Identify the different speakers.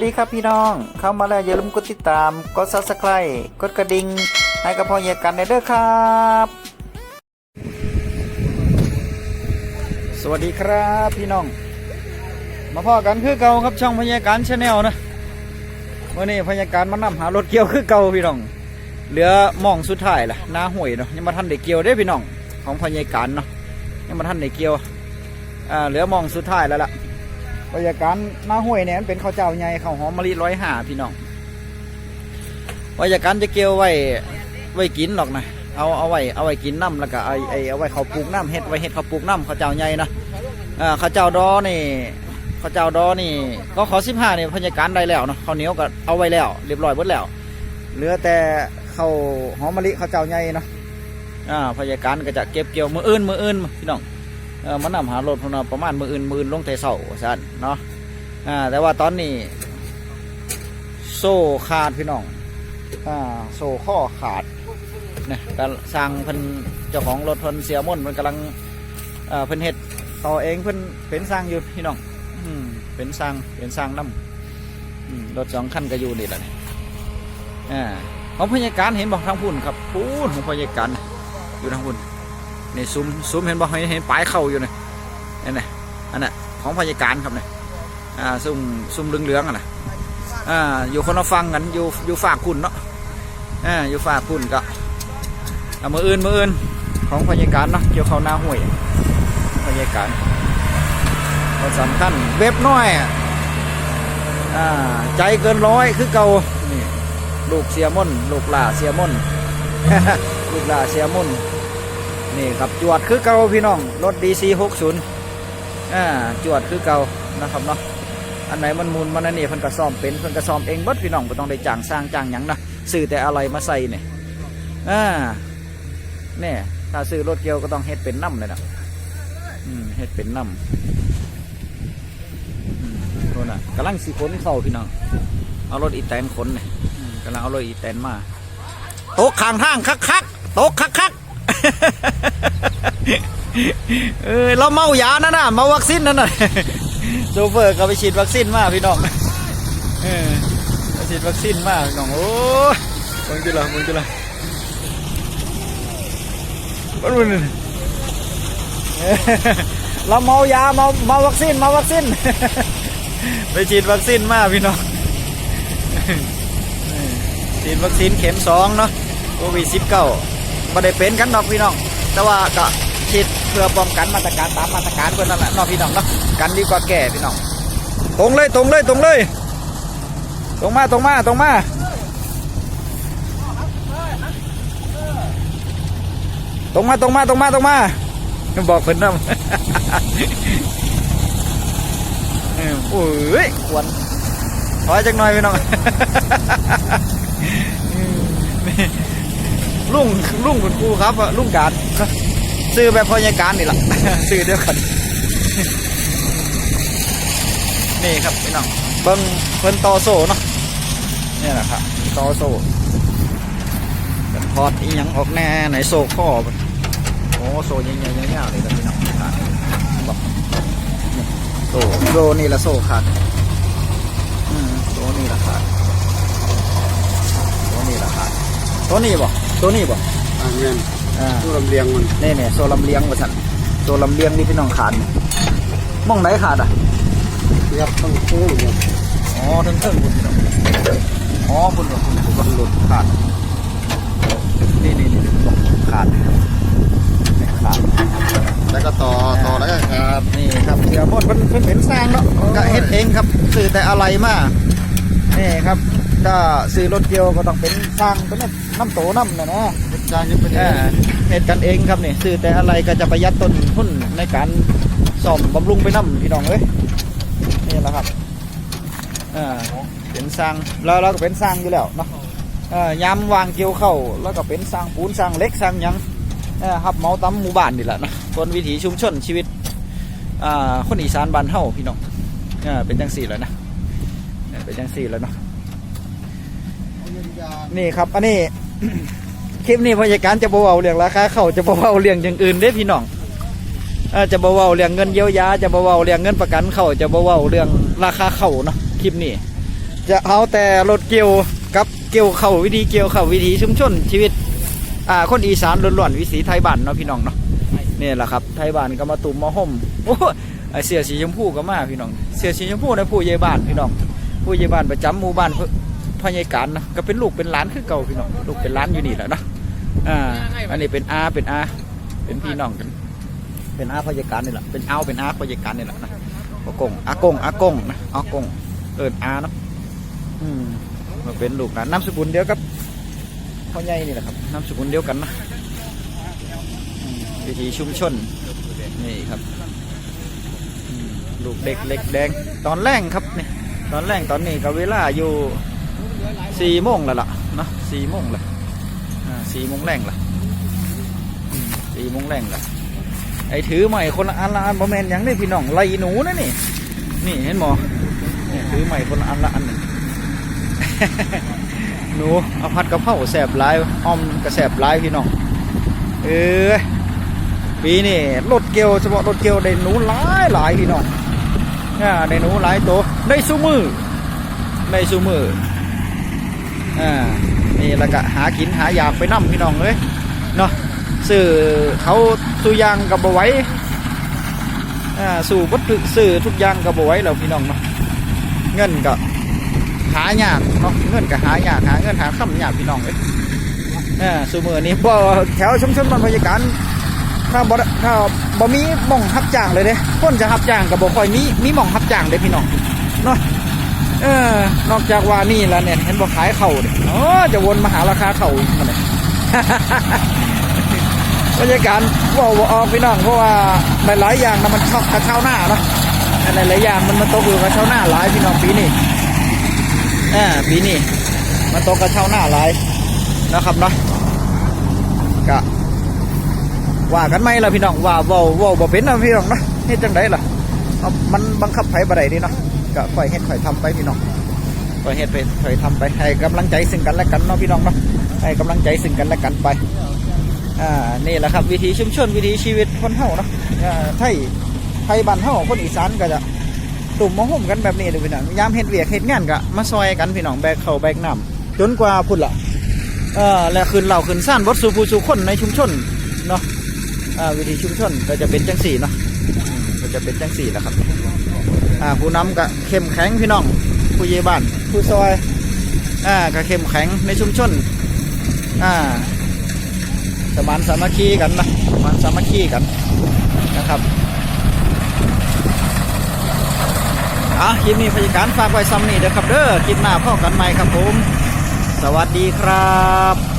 Speaker 1: สวัสดีครับพี่น้อง เข้ามาแล้วอย่าลืมกดติดตาม กด subscribe กดกระดิ่งให้กับพ่อเยกันได้เด้อครับ สวัสดีครับพี่น้อง มาพ่อกันคือเก่าครับช่องพยาการชาแนลนะวันนี้พยาการมานำหารถเกี่ยวคือเก่าพี่น้อง เหลือมองสุดท้ายล่ะหน้าห่วยเนาะยังมาทันได้เกี่ยวได้พี่น้องของพยาการเนาะยังมาทันได้เกี่ยวอ่าเหลือมองสุดท้ายแล้วล่ะ บรรยากาศหน้าห้วยเนี่ยมันเป็นข้าวเจ้าใหญ่ข้าวหอมมะลิร้อยห้าพี่น้องบรรยากาศจะเกี่ยวไว้ไว้กินหรอกนะเอาเอาไว้เอาไว้กินน้ำแล้วก็ไอไอเอาไว้เขาวปลูกน้ำเฮ็ดไว้เฮ็ดเขาวปลูกน้ำข้าวเจ้าใหญ่นะอ่าข้าวเจ้าดอนี่ข้าวเจ้าดอนี่ ก็ขอสิบห้าเนี่ยบรรยากาศได้แล้วเนาะข้าวเหนียวก็เอาไว้แล้ว เรียบร้อยหมดแล้วเหลือแต่ข้าวหอมมะลิข้าวเจ้าใหญ่เนาะอ่าบรรยากาศก็จะเก็บเกี่ยวมืออื่นมืออื่นพี่น้อง มันนำหารถพนนประมาณมืออื่นมืออื่นลงแต่เสาสันเนาะแต่ว่าตอนนี้ โซ่ขาดพี่น้องอโซ่ข้อขาดเนี่ยกสร้างเพิ่นเจ้าของรถเพิ่นเสียม่นเพิ่นกำลังเพิ่นเฮ็ดต่อเองเพิ่นเป็นสร้างอยู่พี่น้องอเป็นสร้างเป็นสร้างน้ำรถสองคันก็อยู่นี่แหละนี่อ่าของพยาการเห็นบอกทางพุ่นครับพุ่นของพยาการอยู่ทางพุ่น นี่ซุ้มซุ้มเห็นบ่เห็นเห็นปลายเข่าอยู่นี่นี่นะอันน่ะของพยาการครับเนี่ยอ่าซุ้มซุ้มเหลืองๆอะนะอ่าอยู่คนละฟังกันอยู่อยู่ฝากคุณเนาะอ่าอยู่ฝากคุณก็เอามืออื่นมืออื่นของพยาการเนาะเกี่ยวเข้าหน้าห้วยพยาการก็สำคัญเว็บน้อยอะอ่าใจเกินร้อยคือเก่านี่ลูกเสียม่นลูกหล่าเสียม่นลูกหล่าเสียม่น นี่ครับจวดคือเก่าพี่น้องรถ DC 60อ่าจวดคือเก่านะครับเนาะอันไหนมันมูลมันอันนี้เพิ่นก็ซ่อมเป็นเพิ่นก็ซ่อมเองเบิดพี่น้องบ่ต้องได้จ้างสร้างจ้างหยังนะซื้อแต่อะไรมาใส่เนี่ยอ่าเนี่ยถ้าซื้อรถเกียวก็ต้องเฮ็ดเป็นน้ำเลยนะอืมเฮ็ดเป็นน้ำอืมโน่นน่ะกำลังสิขนเข้าพี่น้องเอารถอีแตนขนเนี่ยกำลังเอารถอีแตนมาโต๊ะข้างทางคักๆโต๊ะคักๆ เออเราเมายานั่นน่ะเมาวัคซีนนั่นน่ะโซเฟอร์ก็ไปฉีดวัคซีนมาพี่น้องเออไปฉีดวัคซีนมาพี่น้องโอ้ยมึงจุละมึงจุละมันมันเออเราเมายาเมาเมาวัคซีนเมาวัคซีนไปฉีดวัคซีนมาพี่น้องเออฉีดวัคซีนเข็มสองเนาะโควิดสิบเก้า ไม่ได้เป็นกันดอกพี่น้อง แต่ว่าก็ฉีดเพื่อป้องกันมาตรการตามมาตรการเพื่อนนั่นแหละนาะพี่น้องเนาะกันดีกว่าแก่พี่น้อง ตรงเลยตรงเลยตรงเลย ตรงมาตรงมาตรงมาตรงมาตรงมาตรงมาตรงมาบอกเพิ่นนะเออโอ้ยควรถอยจักหน่อยพี่น้อง ลุงลุงคุณครูครับลุงการซื้อแบบพยาการนี่แหละซื้อเดียวกัน นี่ครับพี่น้องเบิ้งเพิ่นต่อโซ่เนาะนี่แหละครับต่อโซ่เป็นพอดอีหยังออกแน่ไหนโซ่ข้อโอ้โซ่ใหญ่ๆยาวๆเลยครับพี่น้องขาดบอกโซ่โซ่นี่ละโซ่ขาดโซ่นี่ละขาดโซ่นี่ละขาดตัวนี้บ่ ตัวนี้บ่
Speaker 2: อ่าเงิน
Speaker 1: อ่า
Speaker 2: ผู้ลำเลียงมัน
Speaker 1: นี่เนี่ยโซลำเลียงว่าสันโซลำเลียงนี่พี่น้องขาดเนี่ยมองไหนขาดอะ
Speaker 2: ยับต้องคู่เนี่ย
Speaker 1: อ๋อทั้งเทิงคุณพี่น้องอ๋อคุณกับคุณคุณก็หลุดขาดนี่นี่นี่บอกขาดเนี่ยขาด
Speaker 2: แล้วก็ต่อต่อแล้วก็ครับ
Speaker 1: นี่ครับเสียหมดมันเพิ่นเป็นสร้างเนาะก็เฮ็ดเองครับซื้อแต่อะไรมานี่ครับ ก็ซื้อรถเกียวก็ต้องเป็นสร้างเป็นน้ำโตน้ำนะนะ
Speaker 2: จางยังเป็น
Speaker 1: อ่าเฮ็ดกันเองครับนี่ซื้อแต่อะไรก็จะประหยัดต้นทุนในการซ่อมบำรุงไปน้ำพี่น้องเอ้ยนี่แหละครับอ่าเป็นสร้างแล้วเราก็เป็นสร้างอยู่แล้วเนาะเอ่อยามวางเกี่ยวเข้าแล้วก็เป็นสร้างปูนสร้างเหล็กสร้างหยังเอ่อฮับเหมาตำหมู่บ้านนี่แหละเนาะคนวิถีชุมชนชีวิตอ่าคนอีสานบ้านเฮาพี่น้องอ่าเป็นจังสี่แล้วนะเออเป็นจังสี่แล้วเนาะ นี่ครับอันนี้ คลิปนี้พยาการจะบอกว่าเรื่องราคาเขาจะบอกว่าเรื่องอย่างอื่นเด้พี่น้องอจะบอกว่าเรื่องเงินเยียวยา จะบอกว่าเรื่องเงินประกันเขาจะบอกว่าเรื่องราคาเขาเนาะคลิปนี้ จะเอาแต่รถเกี่ยวกับเกี่ยวเข่าวิธีเกี่ยวเข่าวิธีชุมชนชีวิตอ่าคนอีสานล้วนๆวิถีไทยบ้านเนาะพี่น้องเนาะนี่แหละครับไทยบ้านก็มาตุ่มมาห่มโอ้ไอเสื้อสีชมพูก็มาพี่น้อง เสื้อสีชมพูในผู้ใหญ่บ้านพี่น้อง ผู้ใหญ่บ้านประจำหมู่บ้านเพ่อใหญ่การนะก็เป็นลูกเป็นหลานคือเก่าพี่น้องลูกเป็นหลานอยู่นี่แหละเนาะอ่าอันนี้เป็นอาเป็นอาเป็นพี่น้องกันเป็นอาพ่อใหญ่การนี่แหละเป็นเอาเป็นอาพ่อใหญ่การนี่แหละนะอากงอากงอากงนะอากงเอิญอาเนาะอืมมาเป็นลูกหลานนามสกุลเดียวกับพ่อใหญ่นี่แหละครับนามสกุลเดียวกันนะวิถีชุมชนนี่ครับลูกเด็กเล็กแดงตอนแรกครับนี่ตอนแรกตอนนี้ก็เวลาอยู่ สี่โมงแล้วล่ะเนาะสี่โมงละอ่าสี่โมงแรงล่ะสี่โมงแรงล่ะไอ้ถือใหม่คนละอันละอันบอแมนยังได้พี่น้องไล่หนูนะนี่ นี่เห็นหมอนี่ถือใหม่คนละอันละอันหนึ่งหนูเอาผัดกระเพราแสบหลายอ้อมกระแสบหลายพี่น้องเออปีนี่รถเกลียวเฉพาะรถเกลียวได้หนูหลายหลายพี่น้องอ่าได้หนูหลายตัวได้ซูมือได้ซูมือ อ่านี่แล้วก็หากินหาอยากไปนั่มพี่น้องเลยเนาะสื่อเขาสุยางกับบไว้อ่าสู่วัตถุสื่อทุกอย่างกับบไว้แล้วพี่น้องเนาะเงินก็หายากเนาะเงินก็หายากหาเงินหาค่ำยากพี่น้องเลยเออสมือนี้บ่แถวชุมชนบรรพยาการถ้าบ่ถ้าบ่มีหม่องรับจ้างเลยเด้คนจะรับจ้างก็บ่คอยมีมีหม่องรับจ้างเด้พี่น้องเนาะ เออนอกจากว่านี่แล้วเนี่ยเห็นบ่ขายเข่าวเด้อ๋อจะวนมาหาราคาเข่าอีกนเลยบรรยากาศว่าบ่ออกพี่น้องเพราะว่าหลายๆอย่างนะมันชอบกระเช้าหน้าเนาะหลายๆอย่างมันมันตกอยู่กระเช้าหน้าหลายพี่น้องปีนี้อ่าปีนี้มันตกกระเช้าหน้าหลายนะครับเนาะกะว่ากันไหมล่ะพี่น้องว่าว้าว้าเป็นนะพี่น้องนะเฮ็ดจังไดล่ะมันบังคับไผบ่ได้นี่เนาะ ก็ค่อยเฮ็ดค่อยทำไปพี่น้องค่อยเฮ็ดไปค่อยทำไปให้กำลังใจซึ่งกันและกันเนาะพี่น้องเนาะให้กำลังใจซึ่งกันและกันไปอ่านี่แหละครับวิถีชุมชนวิถีชีวิตคนเฮาเนาะอ่าไทยไทยบ้านเฮาคนอีสานก็จะตุ่มมาห่มกันแบบนี้เลยพี่น้องยามเฮ็ดเวียกเฮ็ดงานก็มาซอยกันพี่น้องแบกเข้าวแบกน้ำจนกว่าพุ่นละเออแล้วคืนเหล่าคืนซ่านวัดสู่ผู้สู่คนในชุมชนเนาะอ่าวิธีชุมชนก็จะเป็นจังสี่เนาะอืมก็จะเป็นจังสี่แหละครับ อ่าผู้นำก็เข้มแข็งพี่น้อง ผู้เยบ้าน ผู้ซอยอ่าก็เข้มแข็งในชุมชนอ่าสมานสามัคคีกันนะสมานสามัคคีกันนะครับอะคลิปนี้พยาการฝากไว้ซ้ำนี่เด้อครับเด้อคลิปหน้าพ่อกันใหม่ครับผม สวัสดีครับ